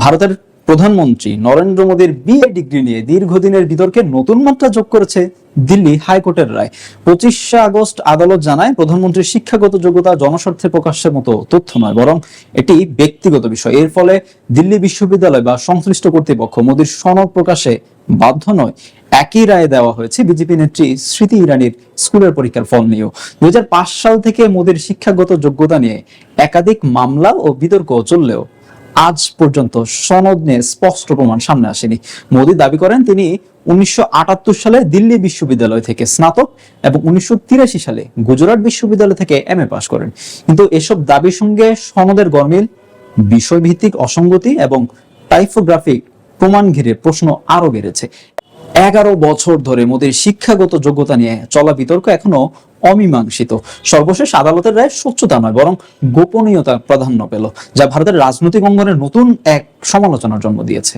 ভারতের প্রধানমন্ত্রী নরেন্দ্র মোদীর বিএ ডিগ্রি নিয়ে দীর্ঘদিনের বিতর্কে নতুন মাত্রা যোগ করেছে দিল্লি হাইকোর্টের রায়। পঁচিশে আগস্ট আদালত জানায়, প্রধানমন্ত্রীর শিক্ষাগত যোগ্যতা জনস্বার্থে প্রকাশের মতো তথ্য নয়, বরং এটি ব্যক্তিগত বিষয়। এর ফলে দিল্লি বিশ্ববিদ্যালয় বা সংশ্লিষ্ট কর্তৃপক্ষ মোদীর সনদ প্রকাশে বাধ্য নয়। একই রায় দেওয়া হয়েছে বিজেপি নেত্রী স্মৃতি ইরানির স্কুলের পরীক্ষার ফল নিয়েও। দুই হাজার পাঁচ সাল থেকে মোদীর শিক্ষাগত যোগ্যতা নিয়ে একাধিক মামলা ও বিতর্ক চললেও আজ পর্যন্ত সনদ নিয়ে স্পষ্ট প্রমাণ সামনে আসেনি। মোদী দাবি করেন, তিনি উনিশশো সালে দিল্লি বিশ্ববিদ্যালয় থেকে স্নাতক এবং উনিশশো সালে গুজরাট বিশ্ববিদ্যালয় থেকে এম এ পাশ করেন। কিন্তু এসব দাবির সঙ্গে সনদের গরমিল, বিষয়ভিত্তিক অসঙ্গতি এবং টাইফোগ্রাফিক প্রমাণ ঘিরে প্রশ্ন আরও বেড়েছে। এগারো বছর ধরে মোদীর শিক্ষাগত যোগ্যতা নিয়ে চলা বিতর্ক এখনও অমীমাংসিত। সর্বশেষ আদালতের রায় স্বচ্ছতা নয়, বরং গোপনীয়তা প্রাধান্য পেল, যা ভারতের রাজনৈতিক অঙ্গনের নতুন এক সমালোচনার জন্ম দিয়েছে।